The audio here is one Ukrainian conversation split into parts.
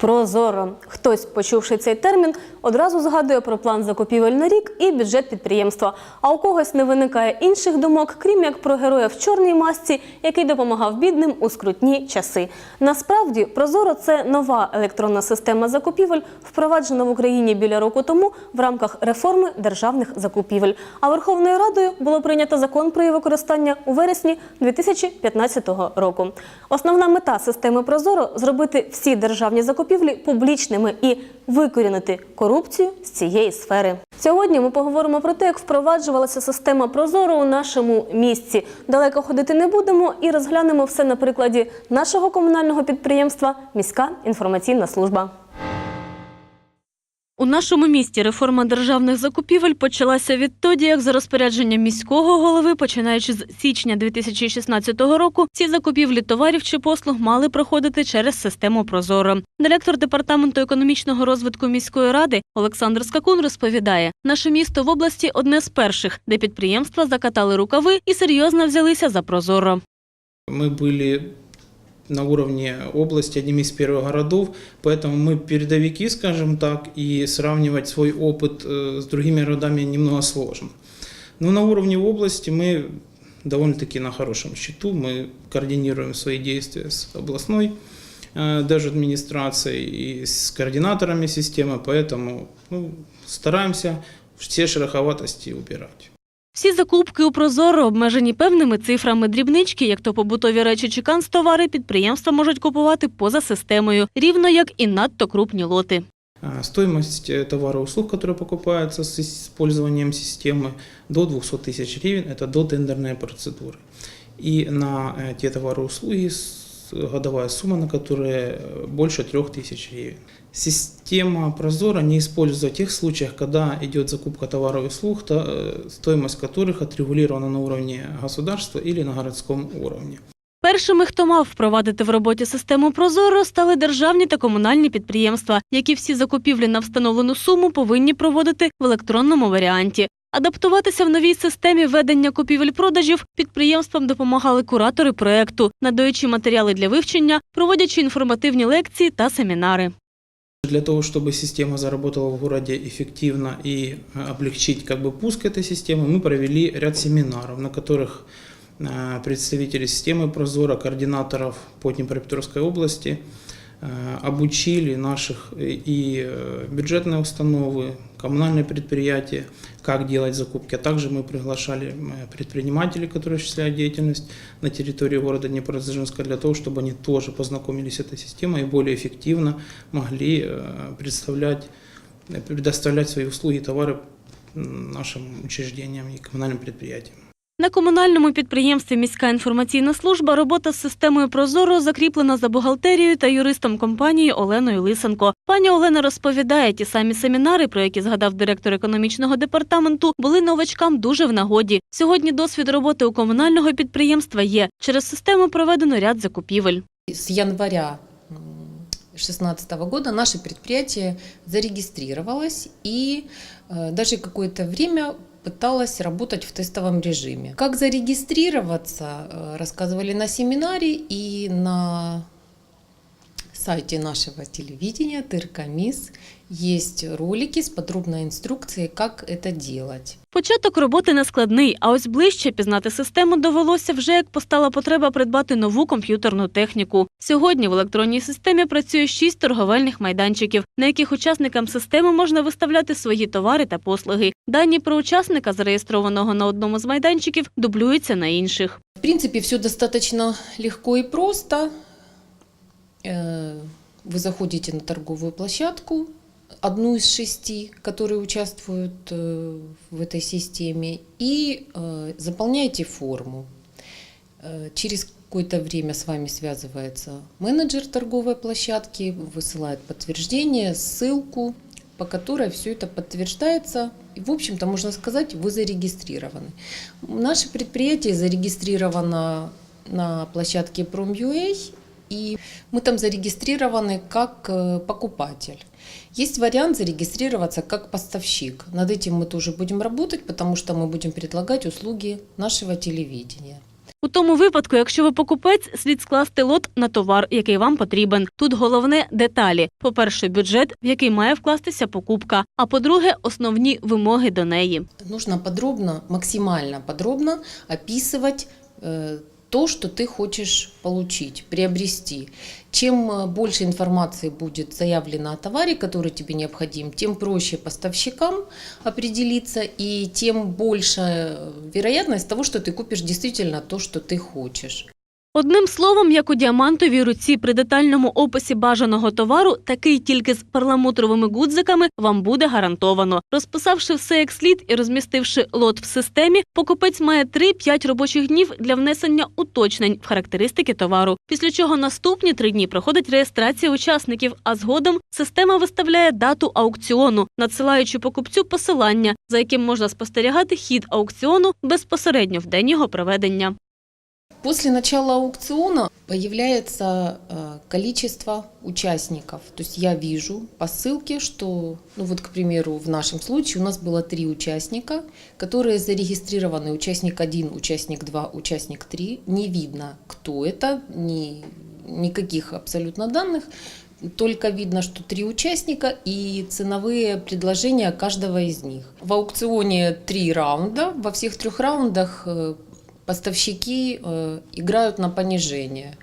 Прозоро. Хтось, почувши цей термін, одразу згадує про план закупівель на рік і бюджет підприємства. А у когось не виникає інших думок, крім як про героя в чорній масці, який допомагав бідним у скрутні часи. Насправді, Прозоро це нова електронна система закупівель, впроваджена в Україні біля року тому в рамках реформи державних закупівель. А Верховною Радою було прийнято закон про її використання у вересні 2015 року. Основна мета системи Прозоро зробити всі державні закупівлі публічними і викорінити корупцію з цієї сфери. Сьогодні ми поговоримо про те, як впроваджувалася система Прозоро у нашому місці. Далеко ходити не будемо і розглянемо все на прикладі нашого комунального підприємства Міська інформаційна служба. У нашому місті реформа державних закупівель почалася відтоді, як за розпорядженням міського голови, починаючи з січня 2016 року, ці закупівлі товарів чи послуг мали проходити через систему Прозоро. Директор департаменту економічного розвитку міської ради Олександр Скакун розповідає: наше місто в області одне з перших, де підприємства закатали рукави і серйозно взялися за Прозоро. Мы были на уровне области одним из первых городов, поэтому мы передовики, скажем так, и сравнивать свой опыт э, с другими городами немного сложно. Но на уровне области мы довольно-таки на хорошем счету, мы координируем свои действия с областной э, держадминистрацией и с координаторами системы, поэтому ну, стараемся все шероховатости убирать. Всі закупки у Прозоро обмежені певними цифрами дрібнички, як то побутові речі чи канцтовари, підприємства можуть купувати поза системою, рівно як і надто крупні лоти. А, Стоимость э, товара и услуг, которые покупаются с использованием системы, до 200 тысяч гривен, это до тендерной процедуры. И на э, те товары и услуги с- годовая сумма, на которые э, больше 3000 гривен. Система Прозора не используется в тех случаях, когда идет закупка товаров и услуг, то, э, стоимость которых отрегулирована на уровне государства или на городском уровне. Першими, хто мав впровадити в роботі систему Прозоро, стали державні та комунальні підприємства, які всі закупівлі на встановлену суму повинні проводити в електронному варіанті. Адаптуватися в новій системі ведення купівель-продажів підприємствам допомагали куратори проекту, надаючи матеріали для вивчення, проводячи інформативні лекції та семінари. Для того, чтобы система заработала в городе эффективно и э, облегчить как бы, пуск этой системы, мы провели ряд семинаров, на которых э, представители системы Прозора, координаторов по Днепропетровской области э, обучили наших э, и э, бюджетные установы, коммунальные предприятия, как делать закупки. А также мы приглашали э, предпринимателей, которые осуществляют деятельность на территории города Днепродзержинска, для того, чтобы они тоже познакомились с этой системой и более эффективно могли э, представлять, э, предоставлять свои услуги и товары м, нашим учреждениям и коммунальным предприятиям. На комунальному підприємстві Міська інформаційна служба робота з системою Прозоро закріплена за бухгалтерією та юристом компанії Оленою Лисенко. Пані Олена розповідає, ті самі семінари, про які згадав директор економічного департаменту, були новачкам дуже в нагоді. Сьогодні досвід роботи у комунального підприємства є. Через систему проведено ряд закупівель. С января 2016 года наше предприятие зарегистрировалось и э, даже какое-то время пыталась работать в тестовом режиме. Как зарегистрироваться, э, рассказывали на семинаре и на сайте нашего телевидения Тыркомис есть ролики с подробной инструкцией, как это делать. Початок роботи не складний, а ось ближче пізнати систему довелося вже як постала потреба придбати нову комп'ютерну техніку. Сьогодні в електронній системі працює шість торговельних майданчиків, на яких учасникам системи можна виставляти свої товари та послуги. Дані про учасника, зареєстрованого на одному з майданчиків, дублюються на інших. В принципе, все достаточно легко и просто. Э, Вы заходите на торговую площадку, одну из шести, которые участвуют э, в этой системе, и э, заполняете форму. Э, Через какое-то время с вами связывается менеджер торговой площадки, высылает подтверждение, ссылку, по которой все это подтверждается. И, в общем-то, можно сказать, вы зарегистрированы. Наше предприятие зарегистрировано на площадке Prom.ua, и мы там зарегистрированы как покупатель. Есть вариант зарегистрироваться как поставщик. Над этим мы тоже будем работать, потому что мы будем предлагать услуги нашего телевидения. У тому випадку, якщо ви покупець, слід скласти лот на товар, який вам потрібен. Тут головне деталі. По-перше, бюджет, в який має вкластися покупка. А по-друге, основні вимоги до неї. Нужно подробно, максимально подробно описывать э, то, что ты хочешь получить, приобрести. Чем э, больше информации будет заявлено о товаре, который тебе необходим, тем проще поставщикам определиться и тем больше э, вероятность того, что ты купишь действительно то, что ты хочешь. Одним словом, як у діамантовій руці при детальному описі бажаного товару, такий тільки з перламутровими гудзиками вам буде гарантовано. Розписавши все як слід і розмістивши лот в системі, покупець має 3-5 робочих днів для внесення уточнень в характеристики товару. Після чого наступні три дні проходить реєстрація учасників, а згодом система виставляє дату аукціону, надсилаючи покупцю посилання, за яким можна спостерігати хід аукціону безпосередньо в день його проведення. После начала аукциона появляется э, количество участников. То есть я вижу по ссылке, что, ну вот, к примеру, в нашем случае у нас было три участника, которые зарегистрированы. Участник 1, участник 2, участник 3. Не видно, кто это, ни, никаких абсолютно данных. Только видно, что три участника и ценовые предложения каждого из них. В аукционе три раунда. Во всех трех раундах э, поставщики э, играют на понижение.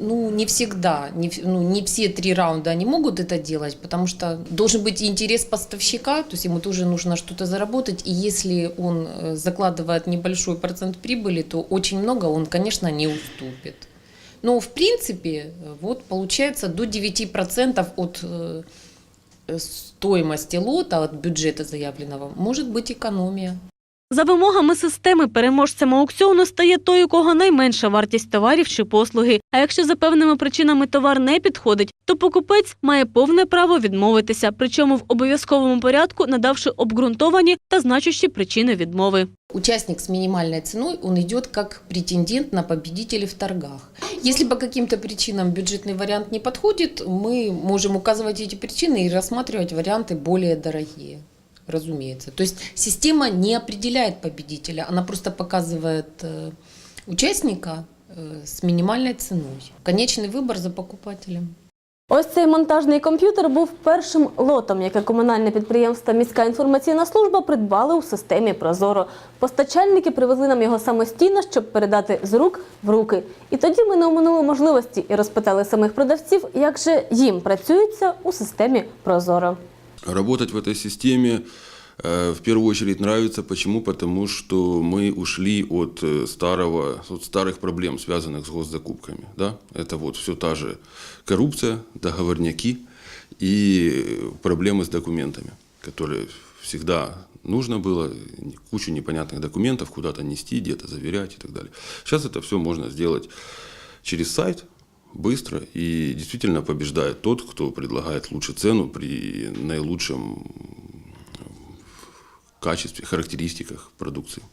Ну, не всегда, не, ну, не все три раунда они могут это делать, потому что должен быть интерес поставщика, то есть ему тоже нужно что-то заработать, и если он э, закладывает небольшой процент прибыли, то очень много он, конечно, не уступит. Но, в принципе, вот получается до 9% от э, э, стоимости лота, от бюджета заявленного, может быть экономия. За вимогами системи переможцем аукціону стає той, у кого найменша вартість товарів чи послуги. А якщо за певними причинами товар не підходить, то покупець має повне право відмовитися, причому в обов'язковому порядку надавши обґрунтовані та значущі причини відмови. Участник с минимальной ценой, он идет как претендент на победителя в торгах. Если по каким-то причинам бюджетный вариант не подходит, мы можем указывать эти причины и рассматривать варианты более дорогие, разумеется. То есть система не определяет победителя, она просто показывает э, участника э, с минимальной ценой. Конечный выбор за покупателем. Ось цей монтажний комп'ютер був першим лотом, яке комунальне підприємство Міська інформаційна служба придбали у системі Прозоро. Постачальники привезли нам його самостійно, щоб передати з рук в руки. І тоді ми не оминули можливості і розпитали самих продавців, як же їм працюється у системі Прозоро. Работать в этой системе э, в первую очередь нравится. Почему? Потому что мы ушли от э, старого, от старых проблем, связанных с госзакупками. Да? Это вот все та же коррупция, договорняки и проблемы с документами, которые всегда нужно было кучу непонятных документов куда-то нести, где-то заверять и так далее. Сейчас это все можно сделать через сайт, быстро и действительно побеждает тот, кто предлагает лучше цену при наилучшем качестве, характеристиках продукции.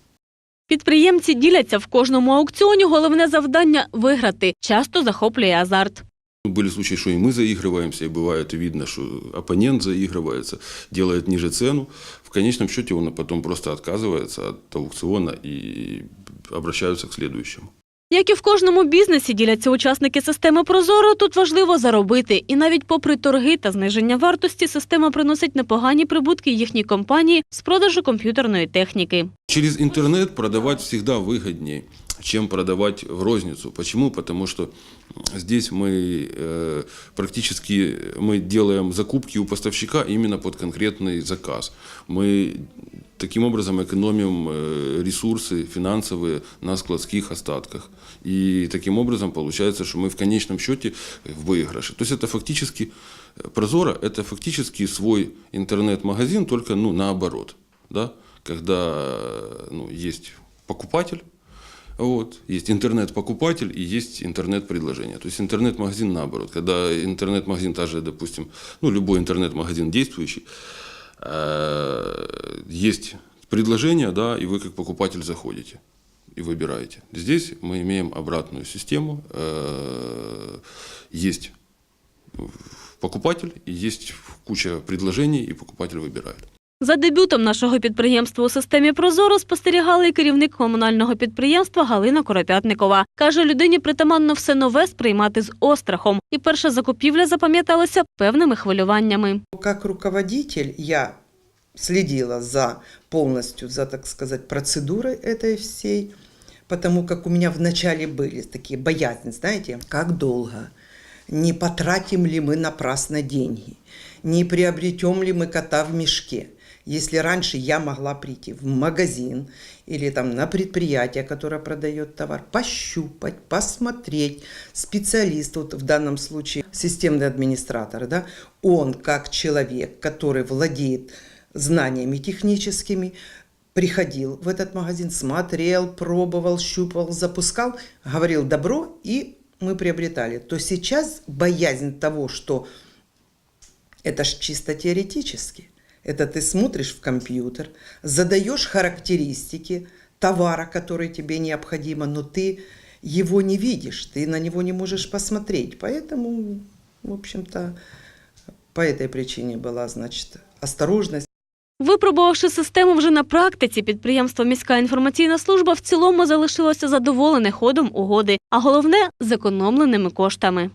Підприємці діляться в кожному аукціоні. Головне завдання виграти. Часто захоплює азарт. Были случаи, что и мы заигрываемся, и бывает видно, что оппонент заигрывается, делает ниже цену. В конечном счете он потом просто отказывается от аукциона и обращаются к следующему. Як і в кожному бізнесі діляться учасники системи Прозоро, тут важливо заробити. І навіть попри торги та зниження вартості, система приносить непогані прибутки їхній компанії з продажу комп'ютерної техніки. Через интернет продавать всегда выгоднее, чем продавать в розницу. Почему? Потому что здесь мы э, практически мы делаем закупки у поставщика именно под конкретный заказ. Мы таким образом экономим э, ресурсы финансовые на складских остатках. И таким образом получается, что мы в конечном счете в выигрыше. То есть это фактически э, Прозоро – это фактически свой интернет-магазин, только ну, наоборот. Да? Когда э, ну, есть покупатель, вот, есть интернет-покупатель и есть интернет-предложение. То есть интернет-магазин наоборот. Когда интернет-магазин, та же, допустим, ну, любой интернет-магазин действующий, есть предложение, да, и вы как покупатель заходите и выбираете. Здесь мы имеем обратную систему. Э, Есть покупатель, и есть куча предложений, и покупатель выбирает. За дебютом нашого підприємства у системі Прозоро спостерігала і керівник комунального підприємства Галина Коропятникова. Каже, людині притаманно все нове сприймати з острахом. І перша закупівля запам'яталася певними хвилюваннями. Как руководитель я следила за полностью, за, так сказать, процедурой этой всей, потому как у меня вначале были такие боязни, знаете, как долго, не потратим ли мы напрасно деньги, не приобретем ли мы кота в мешке. Если раньше я могла прийти в магазин или там на предприятие, которое продает товар, пощупать, посмотреть, специалист, вот в данном случае системный администратор, да, он как человек, который владеет знаниями техническими, приходил в этот магазин, смотрел, пробовал, щупал, запускал, говорил добро, и мы приобретали. То сейчас боязнь того, что это ж чисто теоретически. Это ты смотришь в компьютер, задаешь характеристики товара, который тебе необходимо, но ты его не видишь, ты на него не можешь посмотреть. Поэтому, в общем-то, по этой причине была, значит, осторожность. Випробувавши систему вже на практиці, підприємство Міська інформаційна служба в цілому залишилося задоволене ходом угоди, а головне зекономленими коштами.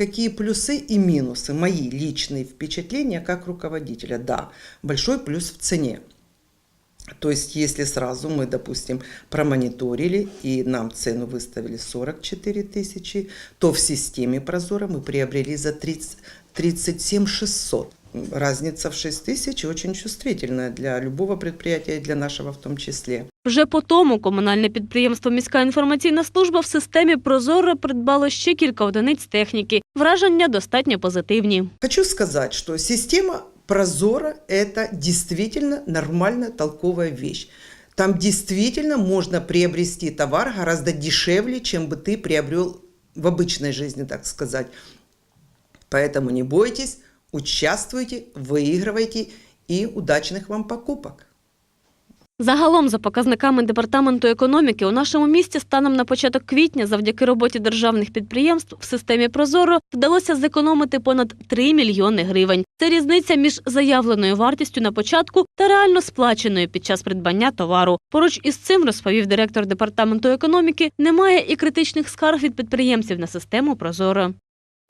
Какие плюсы и минусы, мои личные впечатления как руководителя? Да, большой плюс в цене. То есть, если сразу мы, допустим, промониторили и нам цену выставили 44 тысячи, то в системе Прозора мы приобрели за 30, 37 600. Разница в 6 тысяч очень чувствительная для любого предприятия и для нашего в том числе. Вже по тому комунальне підприємство Міська інформаційна служба в системі Прозоро придбало ще кілька одиниць техніки. Враження достатньо позитивні. Хочу сказать, что система Прозора – это действительно нормальная толковая вещь. Там действительно можно приобрести товар гораздо дешевле, чем бы ты приобрел в обычной жизни, так сказать. Поэтому не бойтесь, участвуйте, выигрывайте и удачных вам покупок. Загалом, за показниками департаменту економіки, у нашому місті станом на початок квітня, завдяки роботі державних підприємств в системі Прозоро вдалося зекономити понад 3 мільйони гривень. Це різниця між заявленою вартістю на початку та реально сплаченою під час придбання товару. Поруч із цим розповів директор департаменту економіки, немає і критичних скарг від підприємців на систему Прозоро.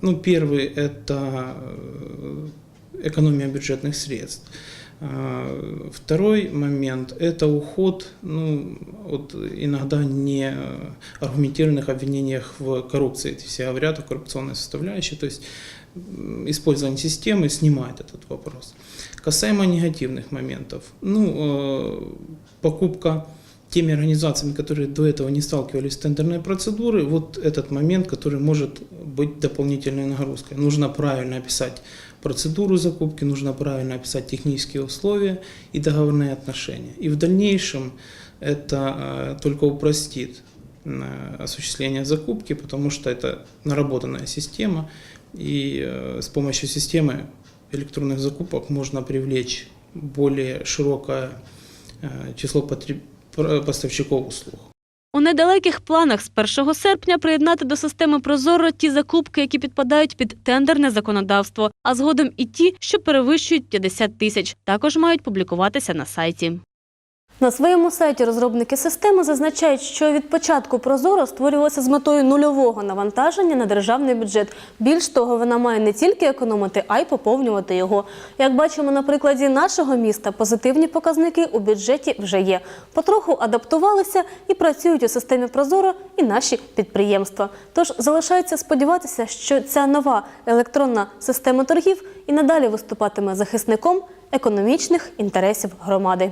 Ну, первый – это э, экономия бюджетных средств. А, Второй момент – это уход ну, от иногда не аргументированных обвинениях в коррупции. Эти все говорят о коррупционной составляющей, то есть использование системы снимает этот вопрос. Касаемо негативных моментов, ну, э, покупка теми организациями, которые до этого не сталкивались с тендерной процедурой, вот этот момент, который может быть дополнительной нагрузкой. Нужно правильно описать процедуру закупки, нужно правильно описать технические условия и договорные отношения. И в дальнейшем это э, только упростит э, осуществление закупки, потому что это наработанная система, и э, с помощью системы электронных закупок можно привлечь более широкое число потреб- пр- поставщиков услуг. У недалеких планах з 1 серпня приєднати до системи Прозоро ті закупки, які підпадають під тендерне законодавство, а згодом і ті, що перевищують 50 тисяч, також мають публікуватися на сайті. На своєму сайті розробники системи зазначають, що від початку Прозоро створювалася з метою нульового навантаження на державний бюджет. Більш того, вона має не тільки економити, а й поповнювати його. Як бачимо на прикладі нашого міста, позитивні показники у бюджеті вже є. Потроху адаптувалися і працюють у системі Прозоро і наші підприємства. Тож залишається сподіватися, що ця нова електронна система торгів і надалі виступатиме захисником економічних інтересів громади.